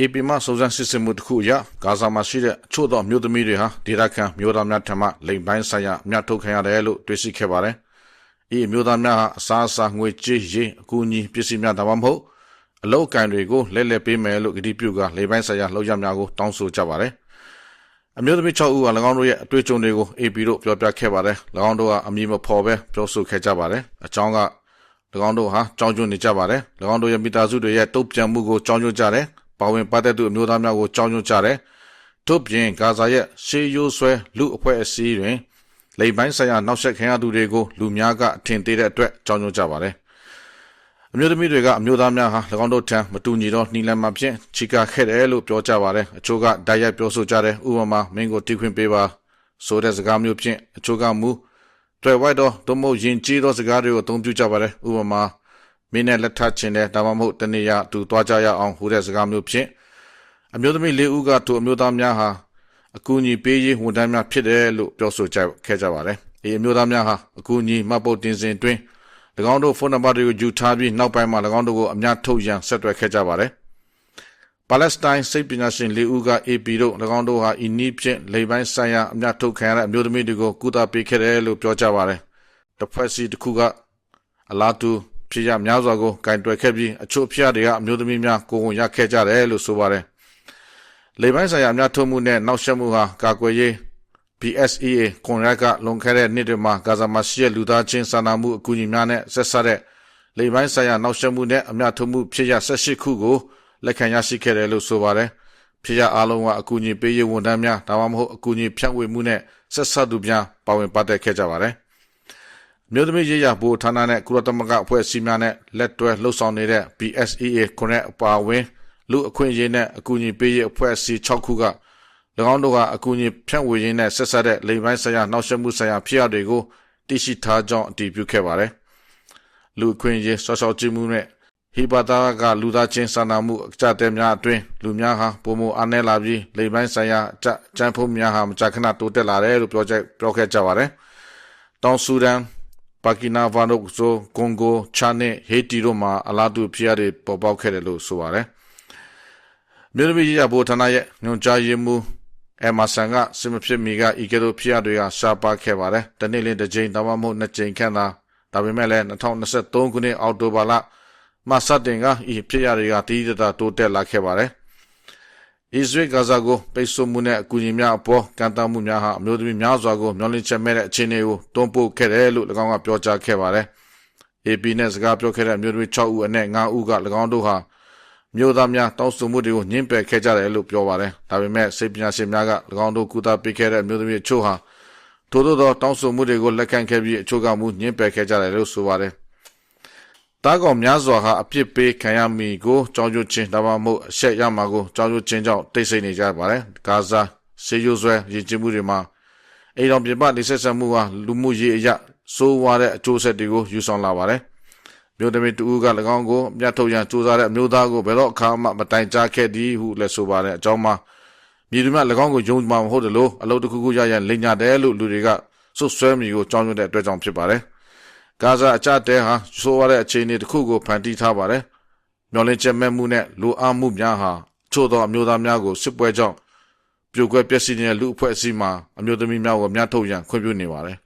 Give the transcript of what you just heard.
AP မှစုံစမ်းစစ်ဆေးမှုတစ်ခုအရဂါဇာမှာရှိတဲ့အချို့သောမြို့သမီးတွေဟာဒေသခံမြို့သားများထံမှလိမ်ပိုင်းဆိုင်ရာအမြတ်ထုတ်ခံရတယ်လို့တွေ့ရှိခဲ့ပါတယ်။ဤမြို့သားများဟာအစားအစာငွေကြေးရေးအကူအညီပစ္စည်းများဒါမှမဟုတ်အလောက်ကန်တွေကိုလဲလှယ်ပေးမယ်လို့ကတိပြုကလိမ်ပိုင်းဆိုင်ရာလောက်ရများကိုတောင်းဆိုကြပါတယ်။အမျိုးသမီး6ဦးက၎င်းတို့ရဲ့အတွေ့အကြုံတွေကို AP တို့ပြောပြခဲ့ပါတယ်။၎င်းတို့ကအမည်မဖော်ပဲပြောဆိုခဲ့ကြပါတယ်။အကြောင်းက၎င်းတို့ဟာကြောင်းကျွနေကြပါတယ်။၎င်းတို့ရဲ့မိသားစုတွေရဲ့တုတ်ပြန်မှုကိုကြောင်းကျွကြတယ်။ ပါဝင်ပတ်သက်သူအမျိုးသားများကိုကြောင်းကျွကြတယ်။တို့ပြင်ဂါဇာရဲ့ရှေးရိုးဆွဲလူအဖွဲ့အစည်းတွင်လိမ်ပိုင်းဆိုင်ရာနောက်ဆက်ခံရသူတွေကိုလူများကအထင်သေးတဲ့အတွက်ကြောင်းကျွကြပါတယ်။အမျိုးသမီးတွေကအမျိုးသားများဟာ၎င်းတို့ထံမတူညီသောနှီးလမ်းမှဖြင့်ချီကာခဲ့တယ်လို့ပြောကြပါတယ်။အချို့ကဓာတ်ရိုက်ပြောဆိုကြတယ်။ဥပမာမင်းကိုတီးခွင့်ပေးပါဆိုတဲ့စကားမျိုးဖြင့်အချို့ကမူတွေ့ဝိုက်တော့သို့မဟုတ်ယဉ်ကျေးသောစကားတွေကိုအသုံးပြုကြပါတယ်။ဥပမာ မင်းနဲ့လက်ထပ်ခြင်းတဲ့ဒါမှမဟုတ်တနေ့ရသူသွားကြရအောင်ဟူတဲ့စကားမျိုးဖြင့်အမျိုးသမီးလေးဦးကသူအမျိုးသားများဟာအကူအညီပေးရေးဝန်ထမ်းများဖြစ်တယ်လို့ပြောဆိုကြခဲ့ကြပါတယ်။ဒီအမျိုးသားများဟာအကူအညီမှတ်ပုတ်တင်စဉ်တွင်၎င်းတို့ဖုန်းနံပါတ်တွေကိုယူထားပြီးနောက်ပိုင်းမှာ၎င်းတို့ကိုအများထုတ်ရန်ဆက်သွယ်ခဲ့ကြပါတယ်။ပါလက်စတိုင်းစိတ်ပညာရှင်လေးဦးက AP တို့၎င်းတို့ဟာဤနည်းဖြင့်လေပိုင်းဆိုင်ရာအများထုတ်ခံရတဲ့အမျိုးသမီးတွေကိုကုသပေးခဲ့တယ်လို့ပြောကြပါတယ်။တစ်ဖွဲ့စီတစ်ခုကအလားတူ ဖြစ်ရများစွာကိုကင်တွယ်ခဲ့ပြီးအချို့ဖြစ်ရတွေကအမျိုးသမီးများကိုယ်ဝန်ရခဲ့ကြတယ်လို့ဆိုပါတယ်။လေပိုင်းဆိုင်ရာအများထုတ်မှုနဲ့နောက်ဆက်မှုဟာကာကွယ်ရေး PSEA ကွန်ရက်ကလွန်ခဲ့တဲ့နှစ်တွေမှာဂါဇာမှာရှိတဲ့လူသားချင်းစာနာမှုအကူအညီများနဲ့ဆက်ဆက်တဲ့လေပိုင်းဆိုင်ရာနောက်ဆက်မှုနဲ့အများထုတ်မှုဖြစ်ရ18ခုကိုလက်ခံရရှိခဲ့တယ်လို့ဆိုပါတယ်။ဖြစ်ရအားလုံးကအကူအညီပေးရေးဝန်ထမ်းများဒါမှမဟုတ်အကူအညီဖြန့်ဝေမှုနဲ့ဆက်ဆက်သူများပါဝင်ပတ်သက်ခဲ့ကြပါတယ်။ မြို့သမီးရေးရဘူဌာနနဲ့ကုလသမဂ္ဂအဖွဲ့အစည်းများနဲ့လက်တွဲလှုပ်ဆောင်နေတဲ့ PSEA ကွန်ရက်အပါအဝင်လူအခွင့်အရေးနဲ့အကူအညီပေးရေးအဖွဲ့အစည်း6ခုက၎င်းတို့ကအကူအညီဖြန့်ဝေရင်းနဲ့ဆက်ဆက်တဲ့လိမ်ပိုင်းဆိုင်ရာနောက်ဆက်မှုဆိုင်ရာဖြစ်ရပ်တွေကိုတည်ရှိထားကြောင်းအတည်ပြုခဲ့ပါတယ်။လူအခွင့်အရေးဆော့ဆော့ကြည့်မှုနဲ့ဟိပါတာကလူသားချင်းစာနာမှုအကြတဲ့များအတွင်းလူများဟာပုံမအားနည်းလာပြီးလိမ်ပိုင်းဆိုင်ရာအကြမ်းဖုံးများဟာမကြာခဏတိုးတက်လာတယ်လို့ပြောချက်ပြောခဲ့ကြပါတယ်။တောင်ဆူဒန် ပါကီနာဗာနိုဇိုကွန်ဂိုချာနဲ့ဟေတီတို့မှာအလားတူဖြစ်ရပ်တွေပေါ်ပေါက်ခဲ့တယ်လို့ဆိုပါတယ်။မြို့သမီးရဘိုဌာနရဲ့ညွှန်ကြားရေးမှူးအဲမာဆန်ကစမဖြစ်မီကဤကဲ့သို့ဖြစ်ရတွေကရှားပါခဲ့ပါတယ်။တနေ့လင်းတစ်ကြိမ်ဒါမှမဟုတ်နှစ်ကြိမ်ခန့်သာဒါပေမဲ့လည်း2023ခုနှစ်အောက်တိုဘာလမှစတင်ကဤဖြစ်ရတွေကတည်တည်တာတိုးတက်လာခဲ့ပါတယ်။ အစ္စရေးဂါဇာကိုပိတ်ဆို့မှုနဲ့အကူအညီများအပေါ်ကန့်သတ်မှုများဟာအမျိုးသမီးများစွာကိုမျောလင့်ချက်မဲ့တဲ့အခြေအနေကိုတွန်းပို့ခဲ့တယ်လို့၎င်းကပြောကြားခဲ့ပါတယ်။ AP နဲ့စကားပြောခဲ့တဲ့အမျိုးသမီး6ဦးအနက်9ဦးက၎င်းတို့ဟာမြို့သားများတောင်းဆိုမှုတွေကိုညှင်းပယ်ခဲ့ကြတယ်လို့ပြောပါတယ်။ဒါပေမဲ့စိတ်ပညာရှင်များက၎င်းတို့ကုသပေးခဲ့တဲ့မြို့သမီးအချို့ဟာထို့သောတောင်းဆိုမှုတွေကိုလက်ခံခဲ့ပြီးအချို့ကမူညှင်းပယ်ခဲ့ကြတယ်လို့ဆိုပါတယ်။ တားကောင်များစွာဟာအပြစ်ပေးခံရမည်ကိုကြောင်းကျချင်းဒါမှမဟုတ်အဆက်ရမှာကိုကြောင်းကျချင်းကြောင့်တိတ်ဆိတ်နေကြပါတယ်။ဂါဇာဆေးရိုးဆွဲရည်ကျမှုတွေမှာအိမ်တော်ပြပနေဆက်ဆက်မှုဟာလူမှုရေးအရာစိုးဝါတဲ့အကျိုးဆက်တွေကိုယူဆောင်လာပါတယ်။မြို့သမီးတူက၎င်းကိုမြတ်ထုတ်ရန်စူးစမ်းတဲ့အမျိုးသားကိုဘယ်တော့အခါမှမတိုင်ကြားခဲ့သည်ဟုလည်းဆိုပါတယ်အကြောင်းမှာမြေသူများ၎င်းကိုယုံမှာမဟုတ်တယ်လို့အလုပ်တစ်ခုခုရရန်လိန်ညာတယ်လို့လူတွေကစွတ်ဆွဲမိကိုကြောင်းရွံ့တဲ့အတွက်ကြောင့်ဖြစ်ပါတယ် ဂါဇာအကြတဲ့ဟာဆိုးရတဲ့အခြေအနေတစ်ခုကိုဖန်တီးထားပါတယ်မျောလင်းချက်မဲ့မှုနဲ့လူအားမှုများဟာချို့သောအမျိုးသားများကိုစစ်ပွဲကြောင့်ပြိုကွဲပျက်စီးနေတဲ့လူအဖွဲ့အစည်းမှာအမျိုးသမီးများကိုအများထုတ်ရန်ခွင့်ပြုနေပါတယ်